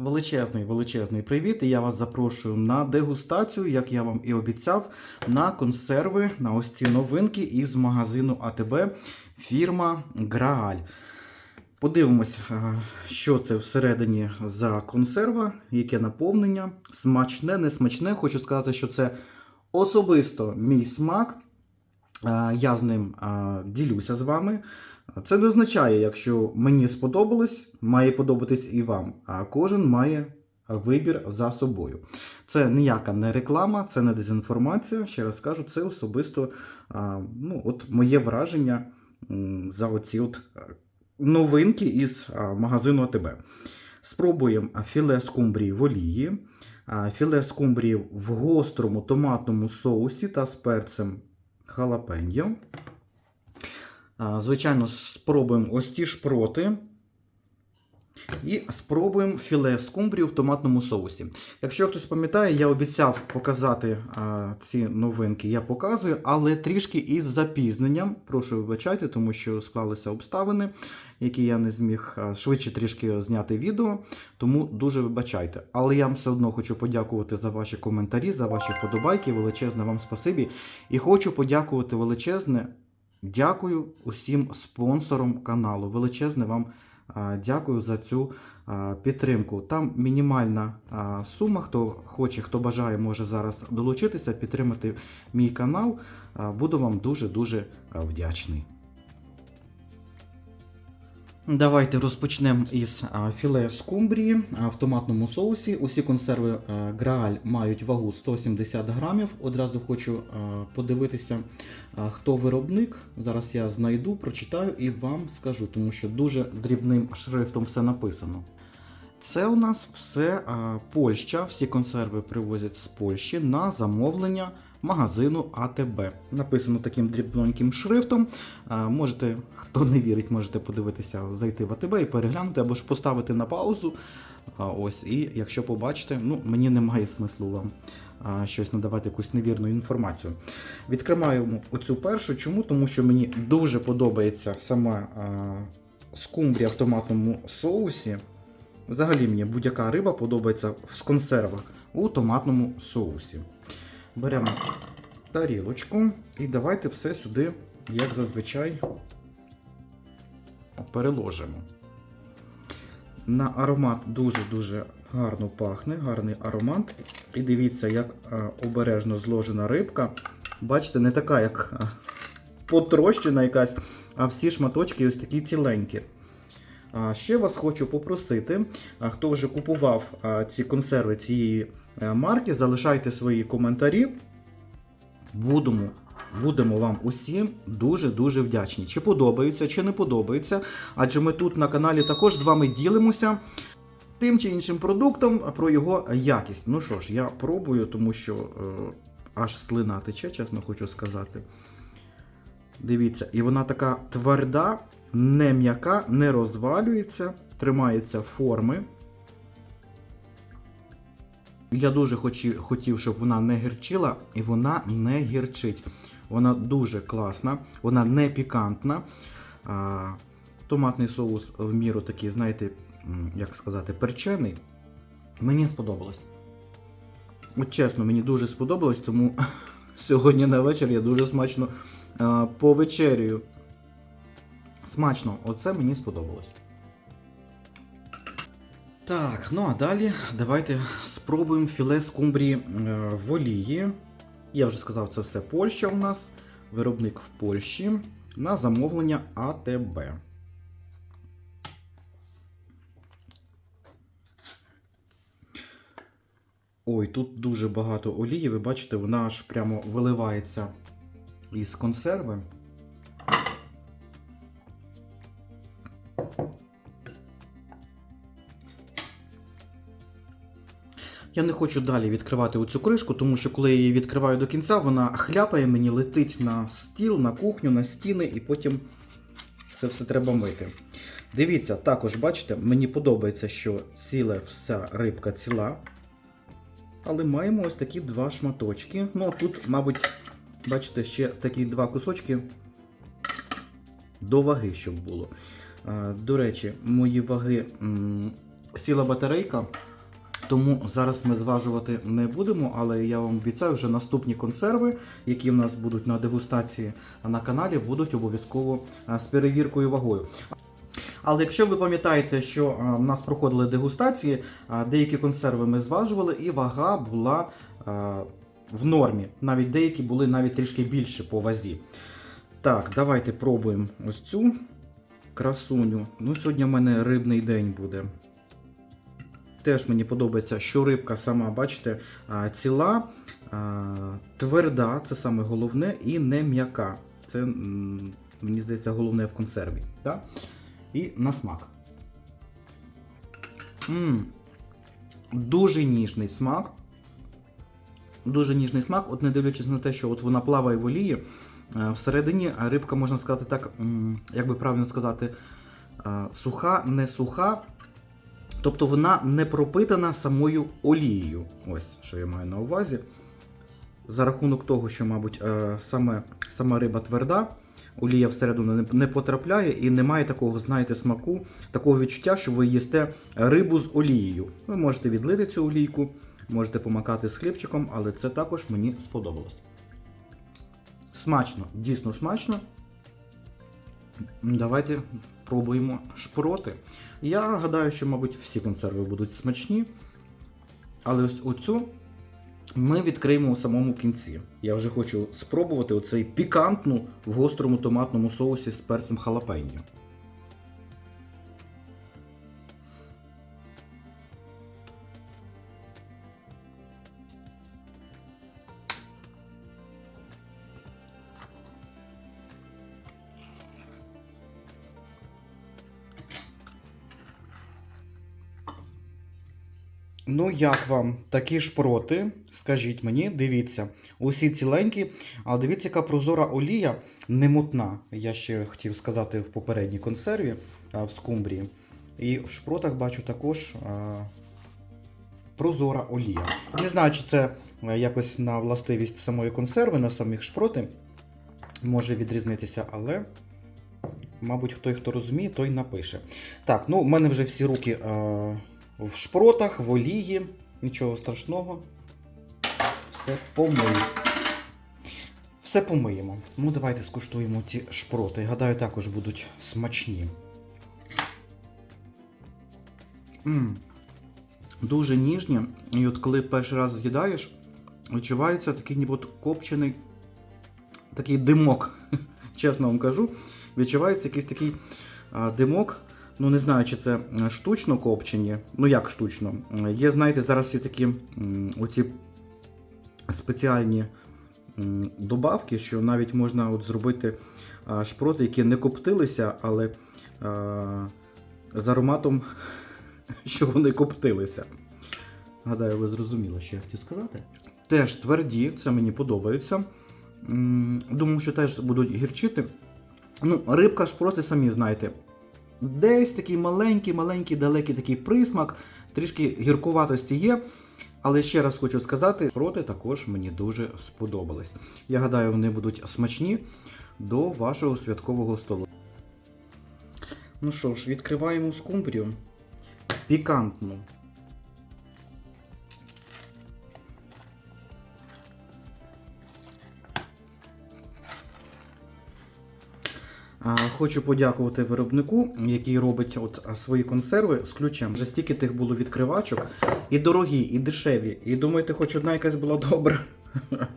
Величезний величезний привіт! І я вас запрошую на дегустацію, як я вам і обіцяв, на консерви на ось ці новинки із магазину АТБ фірма Грааль. Подивимось, е, що це всередині за консерва, яке наповнення, смачне, не смачне. Хочу сказати, що це особисто мій смак. Е, Я з ним е, ділюся з вами. Це не означає, якщо мені сподобалось, має подобатись і вам. А кожен має вибір за собою. Це ніяка не реклама, це не дезінформація. Ще раз кажу, це особисто ну, от моє враження за оці от е, новинки із магазину АТБ. Спробуємо філе скумбрії в олії, філе скумбрії в гострому томатному соусі та з перцем халапеньо. Звичайно, спробуємо ось ті шпроти. І спробуємо філе скумбрію в томатному соусі. Якщо хтось пам'ятає, я обіцяв показати а, ці новинки, я показую, але трішки із запізненням. Прошу вибачайте, тому що склалися обставини, які я не зміг швидше трішки зняти відео. Тому дуже вибачайте. Але я вам все одно хочу подякувати за ваші коментарі, за ваші вподобайки. Величезне вам спасибі. І хочу подякувати величезне. Дякую усім спонсорам каналу. Величезне вам дякую за цю підтримку. Там мінімальна сума. Хто хоче, хто бажає, може зараз долучитися, підтримати мій канал. Буду вам дуже-дуже вдячний. Давайте розпочнемо із філе скумбрії в томатному соусі. Усі консерви Грааль мають вагу 170 грамів. Одразу хочу подивитися, хто виробник. Зараз я знайду, прочитаю і вам скажу, тому що дуже дрібним шрифтом все написано. Це у нас все Польща. Всі консерви привозять з Польщі на замовлення магазину АТБ. Написано таким дрібненьким шрифтом. Можете, хто не вірить, можете подивитися, зайти в АТБ і переглянути, або ж поставити на паузу. Ось, і якщо побачите, ну мені немає смислу вам щось надавати якусь невірну інформацію. Відкриваємо оцю першу. Чому? Тому що мені дуже подобається сама скумбрія в томатному соусі. Взагалі мені будь-яка риба подобається в консервах у томатному соусі. Беремо тарілочку і давайте все сюди, як зазвичай, переложимо. На аромат дуже-дуже гарно пахне, гарний аромат. І дивіться, як е, обережно зложена рибка. Бачите, не така, як е, потрощена якась, а всі шматочки ось такі ціленькі. Ще вас хочу попросити, хто вже купував ці консерви цієї е, марки, залишайте свої коментарі. Будемо, будемо вам усім дуже-дуже вдячні. Чи подобаються, чи не подобаються. Адже ми тут на каналі також з вами ділимося тим чи іншим продуктом про його якість. Ну що ж, я пробую, тому що е, аж слина тече, чесно хочу сказати. Дивіться, і вона така тверда, не м'яка, не розвалюється, тримається форми. Я дуже хоті- хотів, щоб вона не гірчила, і вона не гірчить. Вона дуже класна, вона не пікантна. А, томатний соус в міру такий, знаєте, як сказати, перчений. Мені сподобалось. От чесно, мені дуже сподобалось, тому сьогодні на вечір я дуже смачно повечерюю. Смачно, оце мені сподобалось. Так, ну а далі давайте спробуємо філе скумбрії е, в олії. Я вже сказав, це все Польща у нас. Виробник в Польщі на замовлення АТБ. Ой, тут дуже багато олії. Ви бачите, вона аж прямо виливається із консерви. Я не хочу далі відкривати оцю кришку, тому що коли я її відкриваю до кінця, вона хляпає мені, летить на стіл, на кухню, на стіни, і потім це все треба мити. Дивіться, також бачите, мені подобається, що ціла вся рибка ціла. Але маємо ось такі два шматочки. Ну, а тут, мабуть, бачите, ще такі два кусочки до ваги, щоб було. До речі, мої ваги сіла батарейка. Тому зараз ми зважувати не будемо, але я вам обіцяю, вже наступні консерви, які в нас будуть на дегустації на каналі, будуть обов'язково з перевіркою вагою. Але якщо ви пам'ятаєте, що в нас проходили дегустації, деякі консерви ми зважували, і вага була в нормі. Навіть деякі були навіть трішки більше по вазі. Так, давайте пробуємо ось цю красуню. Ну, сьогодні в мене рибний день буде. Теж мені подобається, що рибка сама, бачите, ціла, тверда, це саме головне, і не м'яка. Це, мені здається, головне в консерві. Да? І на смак. м Дуже ніжний смак. Дуже ніжний смак, от не дивлячись на те, що от вона плаває в олії, е, всередині рибка, можна сказати так, як би правильно сказати, е, суха, не суха. Тобто вона не пропитана самою олією. Ось що я маю на увазі. За рахунок того, що, мабуть, е, саме, сама риба тверда, олія всередину не, потрапляє і немає такого, знаєте, смаку, такого відчуття, що ви їсте рибу з олією. Ви можете відлити цю олійку, можете помакати з хлібчиком, але це також мені сподобалось. Смачно, дійсно смачно. Давайте пробуємо шпроти. Я гадаю, що, мабуть, всі консерви будуть смачні. Але ось оцю ми відкриємо у самому кінці. Я вже хочу спробувати оцей пікантну в гострому томатному соусі з перцем халапеньо. Ну, як вам такі шпроти? Скажіть мені, дивіться, усі ціленькі, але дивіться, яка прозора олія не мутна. Я ще хотів сказати в попередній консерві в скумбрії. І в шпротах бачу також прозора олія. Не знаю, чи це е, якось на властивість самої консерви, на самих шпроти може відрізнитися, але. Мабуть, той, хто розуміє, той напише. Так, ну, в мене вже всі руки е, в шпротах, в олії. Нічого страшного. Все помию. Все помиємо. Ну, давайте скуштуємо ті шпроти. Гадаю, також будуть смачні. м Дуже ніжні. І от коли перший раз з'їдаєш, відчувається такий ніби копчений такий димок. Чесно вам кажу. Відчувається якийсь такий димок. Ну, не знаю, чи це е, штучно копчені. Ну, як штучно. Е, Є, знаєте, зараз всі такі оці спеціальні добавки, що навіть можна от зробити шпроти, які не коптилися, але а, з ароматом, що вони коптилися. Гадаю, ви зрозуміли, що я хотів сказати. Теж тверді, це мені подобається. Думаю, що теж будуть гірчити. Ну, рибка шпроти, самі знаєте. Десь такий маленький, маленький, далекий такий присмак, трішки гіркуватості є. Але ще раз хочу сказати, шпроти також мені дуже сподобались. Я гадаю, вони будуть смачні до вашого святкового столу. Ну що ж, відкриваємо скумбрію. Пікантну. Хочу подякувати виробнику, який робить от свої консерви з ключем. Вже стільки тих було відкривачок. І дорогі, і дешеві. І думаєте, хоч одна якась була добра.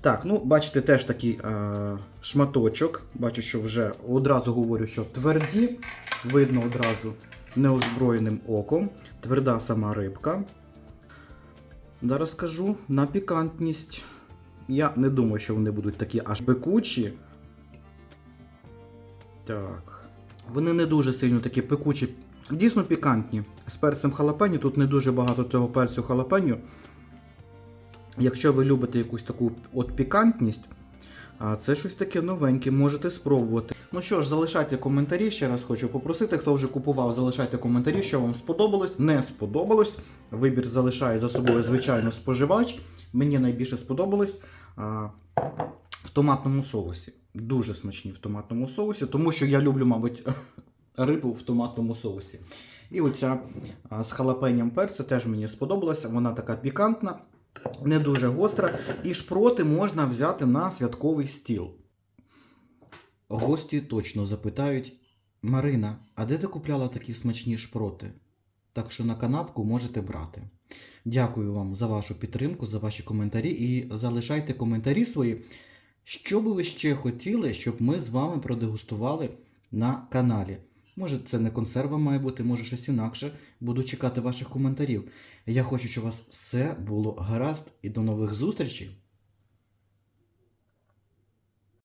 Так, ну бачите, теж такий е, шматочок. Бачу, що вже одразу говорю, що тверді, видно одразу неозброєним оком. Тверда сама рибка. Зараз скажу на пікантність. Я не думаю, що вони будуть такі аж пекучі. Так. Вони не дуже сильно такі пекучі. Дійсно пікантні. З перцем халапеньо. Тут не дуже багато цього перцю халапеньо. Якщо ви любите якусь таку от пікантність, це щось таке новеньке, можете спробувати. Ну що ж, залишайте коментарі. Ще раз хочу попросити, хто вже купував, залишайте коментарі, що вам сподобалось, не сподобалось. Вибір залишає за собою, звичайно, споживач. Мені найбільше сподобалось а, в томатному соусі. Дуже смачні в томатному соусі, тому що я люблю, мабуть, рибу в томатному соусі. І оця з халапеням перцю теж мені сподобалася. Вона така пікантна, не дуже гостра. І шпроти можна взяти на святковий стіл. Гості точно запитають: Марина, а де ти купляла такі смачні шпроти? Так що на канапку можете брати. Дякую вам за вашу підтримку, за ваші коментарі і залишайте коментарі свої. Що би ви ще хотіли, щоб ми з вами продегустували на каналі? Може, це не консерва має бути, може щось інакше. Буду чекати ваших коментарів. Я хочу, щоб у вас все було гаразд і до нових зустрічей.